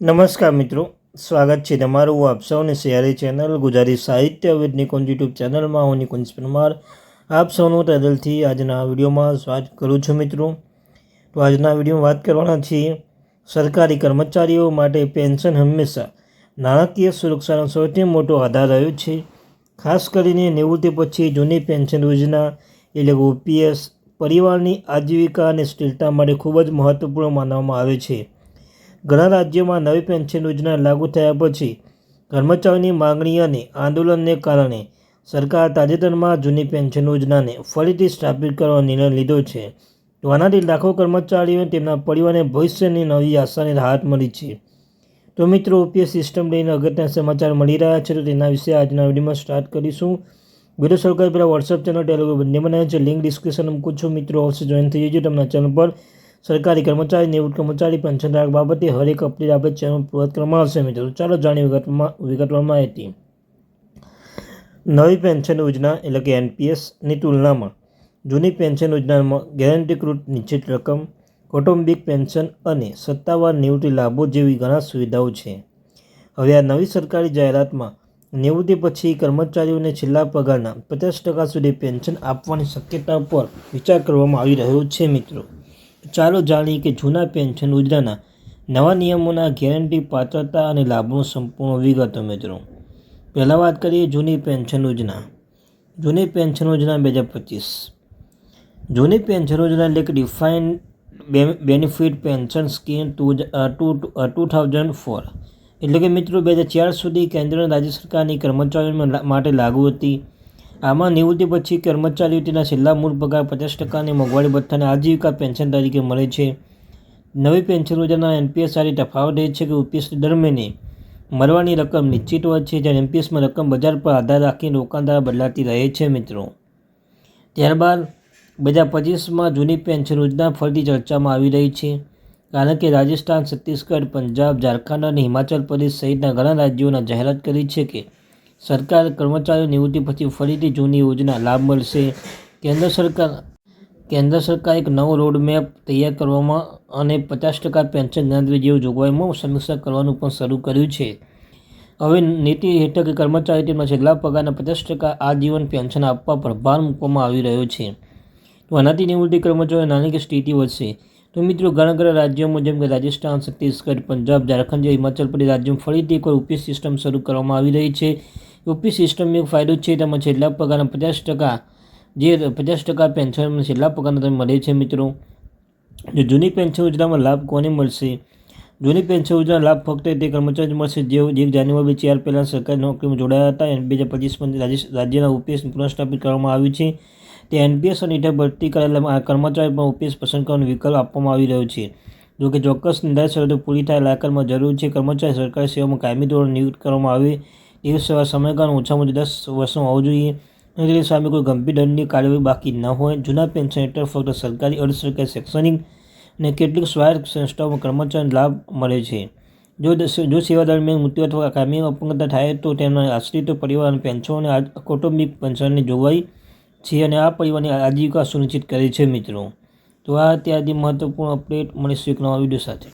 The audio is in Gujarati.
નમસ્કાર મિત્રો, સ્વાગત છે તમારું આપ સૌની સિયારી ચેનલ ગુજરાતી સાહિત્ય વિદ નિકુંજ યુટ્યુબ ચેનલમાં. હું નિકુંજ પરમાર. આપ સૌનું તદલથી આજના વિડીયોમાં સ્વાગત કરું છું મિત્રો. તો આજના વિડીયોમાં વાત કરવાના છીએ, સરકારી કર્મચારીઓ માટે પેન્શન હંમેશા નાણાકીય સુરક્ષાનો સૌથી મોટો આધાર રહ્યો છે. ખાસ કરીને નિવૃત્તિ પછી જૂની પેન્શન યોજના, એટલે ઓપીએસ પરિવારની આજીવિકા અને સ્થિરતા માટે ખૂબ જ મહત્ત્વપૂર્ણ માનવામાં આવે છે. ઘણા રાજ્યોમાં નવી પેન્શન યોજના લાગુ થયા પછી કર્મચારીઓની માંગણી અને આંદોલનને કારણે સરકાર તાજેતરમાં જૂની પેન્શન યોજનાને ફરીથી સ્થાપિત કરવાનો નિર્ણય લીધો છે. તો આનાથી લાખો કર્મચારીઓને તેમના પરિવારને ભવિષ્યની નવી આશાની રાહત મળી છે. તો મિત્રો ઓપીએસ સિસ્ટમ લઈને અગત્યના સમાચાર મળી રહ્યા છે, તો તેના વિશે આજના વિડીયોમાં સ્ટાર્ટ કરીશું. વીડિયો શરૂ કરી પહેલાં વોટ્સઅપ ચેનલ ટેલિગ્રામ બંને બનાવ્યા છે. લિંક ડિસ્ક્રિપ્શન મૂકું છું. મિત્રો અવશ્ય જોઈન થઈ જજો તમને ચેનલ પર. સરકારી કર્મચારી નિવૃત્ત કર્મચારી પેન્શન ધારક બાબતે હરેક અપડેટ આપણે ચેનલ પૂરત કરવામાં આવશે મિત્રો. ચાલો જાણીએ વિગતમાં વિગતવાર માહિતી નવી પેન્શન યોજના એટલે કે એનપીએસની તુલનામાં જૂની પેન્શન યોજનામાં ગેરંટીકૃત નિશ્ચિત રકમ, કૌટુંબિક પેન્શન અને સત્તાવાર નિવૃત્તિ લાભો જેવી ઘણા સુવિધાઓ છે. હવે આ નવી સરકારી જાહેરાતમાં નિવૃત્તિ પછી કર્મચારીઓને છેલ્લા પગારના પચાસ ટકા સુધી પેન્શન આપવાની શક્યતા પર વિચાર કરવામાં આવી રહ્યો છે મિત્રો. ચાલો જાણીએ કે જૂના પેન્શન યોજનાના નવા નિયમોના ગેરંટી, પાત્રતા અને લાભોનો સંપૂર્ણ વિગતો મિત્રો. પહેલાં વાત કરીએ જૂની પેન્શન યોજના. જૂની પેન્શન યોજના બે હજાર પચીસ. જૂની પેન્શન યોજના એટલે કે defined benefit pension scheme two two thousand four. એટલે કે મિત્રો બે હજાર ચાર સુધી કેન્દ્ર અને રાજ્ય સરકારની કર્મચારીઓ માટે લાગુ હતી. આમાં નિવૃત્તિ પછી કર્મચારીઓ તેના છેલ્લા મૂળ પગાર પચાસ ટકાની મોંઘવારી ભથ્થાને આજીવિકા પેન્શન તરીકે મળે છે. નવી પેન્શન યોજના એનપીએસ સારી તફાવત એ છે કે ઓપીએસ દરમિયાન મળવાની રકમ નિશ્ચિત હોય છે જ્યારે એમપીએસમાં રકમ બજાર પર આધાર રાખીને રોકાણ દ્વારા બદલાતી રહે છે મિત્રો. ત્યારબાદ બે હજાર પચીસમાં જૂની પેન્શન યોજના ફરીથી ચર્ચામાં આવી રહી છે. કારણ કે રાજસ્થાન, છત્તીસગઢ, પંજાબ, ઝારખંડ અને હિમાચલ પ્રદેશ સહિતના ઘણા રાજ્યોના જાહેરાત કરી છે કે સરકાર કર્મચારીઓ નિવૃત્તિ પછી ફરીથી જૂની યોજના લાભ મળશે. કેન્દ્ર સરકાર કેન્દ્ર સરકાર એક નવો રોડમેપ તૈયાર કરવામાં અને પચાસ ટકા પેન્શન ગણતરી જેવી જોગવાઈમાં સમીક્ષા કરવાનું પણ શરૂ કર્યું છે. હવે નીતિ હેઠળ કર્મચારી તેમના છેલ્લા પગારના પચાસ ટકા આજીવન પેન્શન આપવા પર ભાર મૂકવામાં આવી રહ્યો છે. તો આનાથી નિવૃત્તિ કર્મચારીઓ નાની સ્થિતિ વધશે. તો મિત્રો, ઘણા ઘણા રાજ્યોમાં, જેમ કે રાજસ્થાન, છત્તીસગઢ, પંજાબ, ઝારખંડ જેવા હિમાચલ પ્રદેશ રાજ્યોમાં ફરીથી કોઈ ઓપીએસ સિસ્ટમ શરૂ કરવામાં આવી રહી છે. ઓપીએસ સિસ્ટમ એક ફાયદો છે તેમાં છેલ્લા પગારના પચાસ ટકા જે પચાસ ટકા પેન્શન છેલ્લા પગારના તમે મળે છે મિત્રો. જો જૂની પેન્શન યોજનામાં લાભ કોને મળશે? જૂની પેન્શન યોજના લાભ ફક્ત તે કર્મચારી મળશે જેઓ એક જાન્યુઆરી ચાર પહેલાં સરકારી નોકરીમાં જોડાયા હતા. અને બે હજાર પચીસમાં રાજ્યના ઓપીએસ પુનઃસ્થાપિત કરવામાં આવ્યું છે. તે એનપીએસ અને હેઠળ ભરતી કરેલા કર્મચારી પણ ઓપીએસ પસંદ કરવાનો વિકલ્પ આપવામાં આવી રહ્યો છે. જો કે ચોક્કસ નિર્ધારિત શરતો પૂરી થાય લાયકાતમાં જરૂર છે. કર્મચારી સરકારી સેવામાં કાયમી ધોરણે નિયુક્ત કરવામાં આવે એવી સેવા સમયગાળો ઓછામાં ઓછું દસ વર્ષનો હોવો જોઈએ. અને સામે કોઈ ગંભીર દંડની કાર્યવાહી બાકી ન હોય. જૂના પેન્શન હેઠળ ફક્ત સરકારી અર્ધ સરકારી શૈક્ષણિક અને કેટલીક સ્વાયત્ત સંસ્થાઓમાં કર્મચારીને લાભ મળે છે. જો જો સેવા દરમિયાન મૃત્યુ અથવા કાયમી અપંગતા થાય તો તેમના આશ્રિત પરિવાર અને પેન્શન અને કૌટુંબિક પેન્શનની જોગવાઈ છે અને આ પરિવારની આજીવિકા સુનિશ્ચિત કરે છે મિત્રો. તો આ ત્યારથી મહત્વપૂર્ણ અપડેટ. મળીશું એક નવા વીડિયો સાથે.